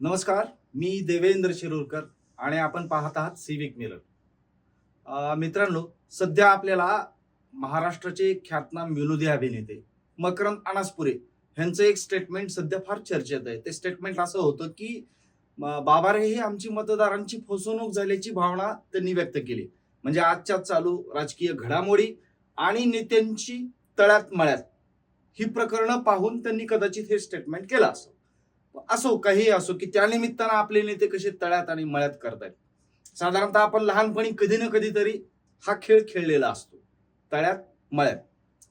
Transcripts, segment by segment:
नमस्कार मी देवेंद्र शिरूरकर आणि आपण पाहत आहात सिविक मिरर मित्रांनो सध्या आपल्याला महाराष्ट्राचे ख्यातनाम विनोदी अभिनेते मकरंद अनासपुरे यांचं एक स्टेटमेंट सध्या फार चर्चेत आहे. ते स्टेटमेंट असं होतं की बाबा रे हे आमची मतदारांची फसवणूक झाल्याची भावना त्यांनी व्यक्त केली. म्हणजे आजच्या चालू राजकीय घडामोडी आणि नेत्यांची तळ्यात मळ्यात ही प्रकरणं पाहून त्यांनी कदाचित हे स्टेटमेंट केलं असं. असो काही असो की त्या निमित्तानं आपले नेते कसे तळ्यात आणि मळ्यात करतायत. साधारणतः आपण लहानपणी कधी ना कधीतरी हा खेळ खेळलेला असतो. तळ्यात मळ्यात.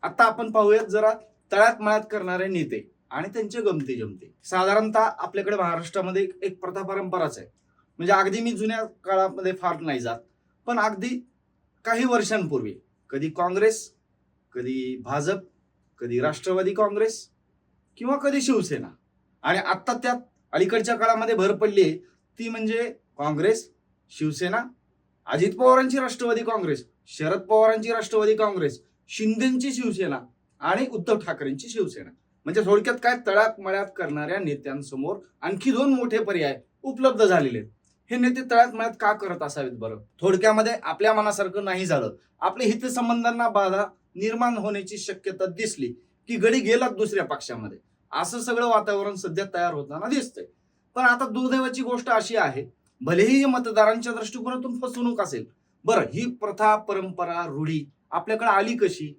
आता आपण पाहूयात जरा तळ्यात मळ्यात करणारे नेते आणि त्यांचे गमती जमते साधारणतः आपल्याकडे महाराष्ट्रामध्ये एक- एक प्रथा परंपराच आहे. म्हणजे अगदी मी जुन्या काळामध्ये फार नाही जात पण अगदी काही वर्षांपूर्वी कधी काँग्रेस कधी भाजप कधी राष्ट्रवादी काँग्रेस किंवा कधी शिवसेना आणि आता त्यात अलीकडच्या काळामध्ये भर पडली आहे. ती म्हणजे काँग्रेस शिवसेना अजित पवारांची राष्ट्रवादी काँग्रेस शरद पवारांची राष्ट्रवादी काँग्रेस शिंदेची शिवसेना आणि उद्धव ठाकरेंची शिवसेना. म्हणजे थोडक्यात काय तळ्यात मळ्यात करणाऱ्या नेत्यांसमोर आणखी दोन मोठे पर्याय उपलब्ध झालेले आहेत. हे नेते तळ्यात मळ्यात का करत असावेत बरं? थोडक्यामध्ये आपल्या मनासारखं नाही झालं. आपल्या हितसंबंधांना बाधा निर्माण होण्याची शक्यता दिसली की गडी गेलात दुसऱ्या पक्षामध्ये. असं सगळं वातावरण सध्या तयार होताना दिसतंय. पण आता दुर्दैवाची गोष्ट अशी आहे भलेही मतदारांच्या दृष्टिकोनातून फसवणूक असेल बरं ही प्रथा परंपरा रूढी आपल्याकडे आली कशी?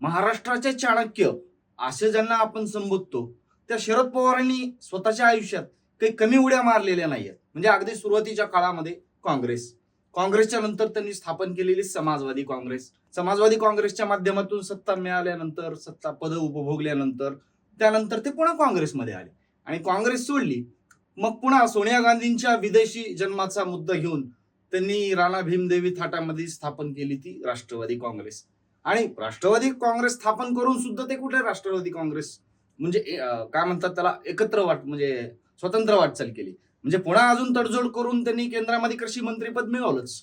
महाराष्ट्राचे चाणक्य असे ज्यांना आपण संबोधतो त्या शरद पवारांनी स्वतःच्या आयुष्यात काही कमी उड्या मारलेल्या नाहीयेत. म्हणजे अगदी सुरुवातीच्या काळामध्ये काँग्रेस. काँग्रेसच्या नंतर त्यांनी स्थापन केलेली समाजवादी काँग्रेस. समाजवादी काँग्रेसच्या माध्यमातून सत्ता मिळाल्यानंतर सत्ता पद उपभोगल्यानंतर त्यानंतर ते पुन्हा काँग्रेसमध्ये आले. आणि काँग्रेस सोडली. मग पुन्हा सोनिया गांधींच्या विदेशी जन्माचा मुद्दा घेऊन त्यांनी राणा भीमदेवी थाटामध्ये स्थापन केली ती राष्ट्रवादी काँग्रेस. आणि राष्ट्रवादी काँग्रेस स्थापन करून सुद्धा ते कुठे राष्ट्रवादी काँग्रेस? म्हणजे काय म्हणतात त्याला? एकत्र वाट म्हणजे स्वतंत्र वाटचाल केली. म्हणजे पुन्हा अजून तडजोड करून त्यांनी केंद्रामध्ये कृषी मंत्रीपद मिळवलंच.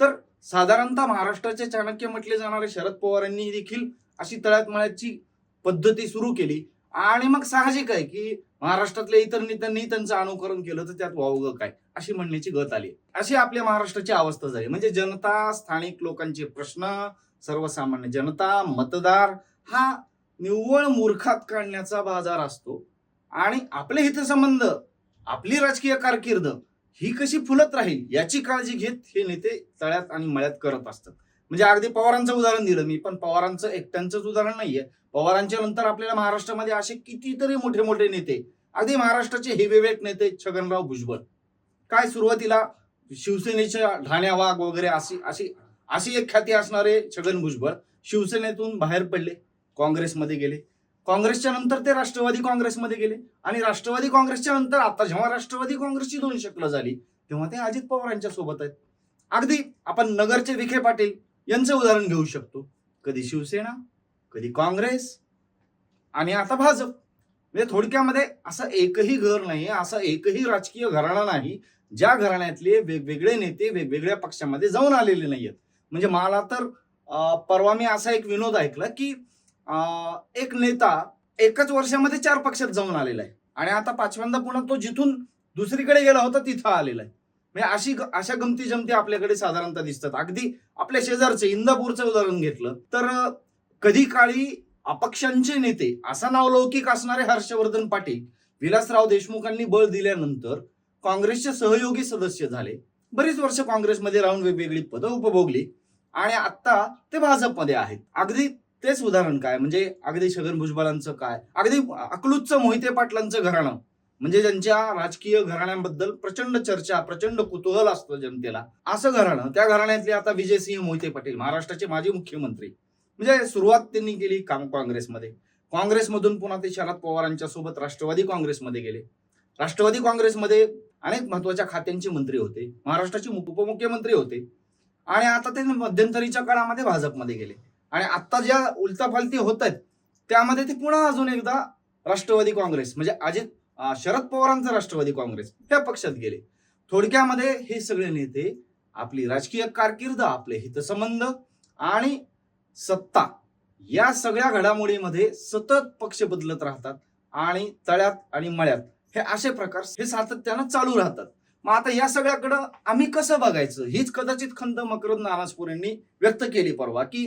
तर साधारणतः महाराष्ट्राचे चाणक्य म्हटले जाणारे शरद पवारांनी देखील अशी तळ्यात मळ्याची पद्धती सुरू केली. आणि मग साहजिक आहे की महाराष्ट्रातल्या इतर नेत्यांनी त्यांचं अनुकरण केलं तर त्यात वावग काय? अशी म्हणण्याची गत आली. अशी आपल्या महाराष्ट्राची अवस्था झाली. म्हणजे जनता स्थानिक लोकांचे प्रश्न सर्वसामान्य जनता मतदार हा निव्वळ मूर्खात काढण्याचा बाजार असतो. आणि आपले हितसंबंध आपली राजकीय कारकीर्द ही कशी फुलत राहील याची काळजी घेत हे नेते तळ्यात आणि मळ्यात करत असतात. म्हणजे अगदी पवारांचं उदाहरण दिलं मी पण पवारांचं एकट्यांचंच उदाहरण नाहीये. पवारांच्या नंतर आपल्याला महाराष्ट्रामध्ये असे कितीतरी मोठे मोठे नेते अगदी महाराष्ट्राचे हेवेवेट नेते छगनराव भुजबळ. काय सुरुवातीला शिवसेनेच्या ढाण्या वाघ वगैरे अशी अशी अशी एक ख्याती असणारे छगन भुजबळ शिवसेनेतून बाहेर पडले काँग्रेसमध्ये गेले. काँग्रेसच्या नंतर ते राष्ट्रवादी काँग्रेसमध्ये गेले आणि राष्ट्रवादी काँग्रेसच्या नंतर आता जेव्हा राष्ट्रवादी काँग्रेसची दोन शक्ल झाली तेव्हा ते अजित पवारांच्या सोबत आहेत. अगदी आपण नगरचे विखे पाटील यांचं उदाहरण घेऊ शकतो. कधी शिवसेना कधी काँग्रेस आणि आता भाजप. म्हणजे थोडक्यामध्ये असं एकही घर नाही असं एकही राजकीय घराणा नाही ज्या घराण्यातले वेगवेगळे नेते वेगवेगळ्या पक्षामध्ये जाऊन आलेले नाहीयेत. म्हणजे मला तर परवा मी असा एक विनोद ऐकला की एक नेता एकच वर्षामध्ये चार पक्षात जाऊन आलेला आहे. आणि आता पाचव्यांदा पुन्हा तो जिथून दुसरीकडे गेला होता तिथं आलेला आहे. म्हणजे अशी अशा गमती जमती आपल्याकडे साधारणतः दिसतात. अगदी आपल्या शेजारचे इंदापूरचं उदाहरण घेतलं तर कधी काळी अपक्षांचे नेते असा नावलौकिक असणारे हर्षवर्धन पाटील विलासराव देशमुखांनी बळ दिल्यानंतर काँग्रेसचे सहयोगी सदस्य झाले. बरीच वर्ष काँग्रेसमध्ये राहून वेगवेगळी पदं उपभोगली आणि आता ते भाजपमध्ये आहेत. अगदी तेच उदाहरण काय? म्हणजे अगदी छगन भुजबळांचं काय? अगदी अकलूजचं मोहिते पाटलांचं घराणं. म्हणजे ज्यांच्या राजकीय घराण्यांबद्दल प्रचंड चर्चा प्रचंड कुतूहल असतं जनतेला. असं घराणं त्या घराण्यातले आता विजयसिंह मोहिते पाटील महाराष्ट्राचे माजी मुख्यमंत्री. म्हणजे सुरुवात त्यांनी केली काम काँग्रेसमध्ये. काँग्रेसमधून पुन्हा ते शरद पवारांच्या सोबत राष्ट्रवादी काँग्रेसमध्ये गेले. राष्ट्रवादी काँग्रेसमध्ये अनेक महत्त्वाच्या खात्यांचे मंत्री होते. महाराष्ट्राचे मुख- उपमुख्यमंत्री होते. आणि आता ते मध्यंतरीच्या काळामध्ये भाजपमध्ये गेले. आणि आता ज्या उलतापालती होत आहेत त्यामध्ये ते पुन्हा अजून एकदा राष्ट्रवादी काँग्रेस म्हणजे अजित शरद पवारांचा राष्ट्रवादी काँग्रेस त्या पक्षात गेले. थोडक्यामध्ये हे सगळे नेते आपली राजकीय कारकीर्द आपले हितसंबंध आणि सत्ता या सगळ्या घडामोडीमध्ये सतत पक्ष बदलत राहतात आणि तळ्यात आणि मळ्यात हे असे प्रकार हे सातत्यानं चालू राहतात. मग आता या सगळ्याकडं आम्ही कसं बघायचं? हीच कदाचित खंत मकरंद नानासपूर यांनी व्यक्त केली परवा की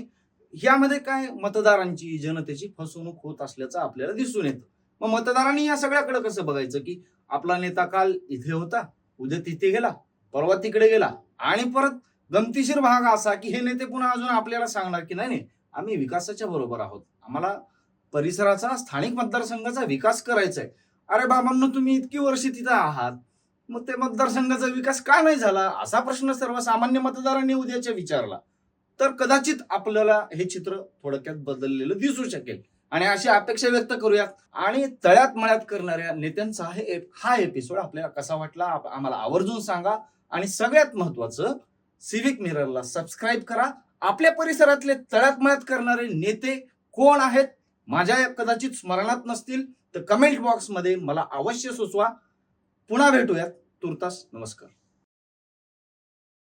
यामध्ये काय मतदारांची जनतेची फसवणूक होत असल्याचं आपल्याला दिसून येतं. मग मतदारांनी या सगळ्याकडे कसं बघायचं की आपला नेता काल इथे होता उद्या तिथे गेला परवा तिकडे गेला आणि परत गमतीशीर भाग असा की हे नेते पुन्हा अजून आपल्याला सांगणार की नाही नाही आम्ही विकासाच्या बरोबर आहोत. आम्हाला परिसराचा स्थानिक मतदारसंघाचा विकास करायचा आहे. अरे बाबांनो तुम्ही इतकी वर्ष तिथं आहात. मग ते मतदारसंघाचा विकास का नाही झाला? असा प्रश्न सर्वसामान्य मतदारांनी उद्याच्या विचारला. तर कदाचित आपल्याला हे चित्र थोडक्यात बदललेलं दिसू शकेल. आणि अशी अपेक्षा व्यक्त करूयात. आणि तळ्यात मळ्यात करणाऱ्या नेत्यांचा हे एप- हा एपिसोड आपल्याला कसा वाटला आम्हाला आवर्जून सांगा. आणि सगळ्यात महत्वाचं सिविक मिररला सबस्क्राईब करा. आपल्या परिसरातले तळ्यात मळ्यात करणारे नेते कोण आहेत? माझ्या कदाचित स्मरणात नसतील तर कमेंट बॉक्समध्ये मला अवश्य सुचवा. पुन्हा भेटूयात. तुर्तास नमस्कार.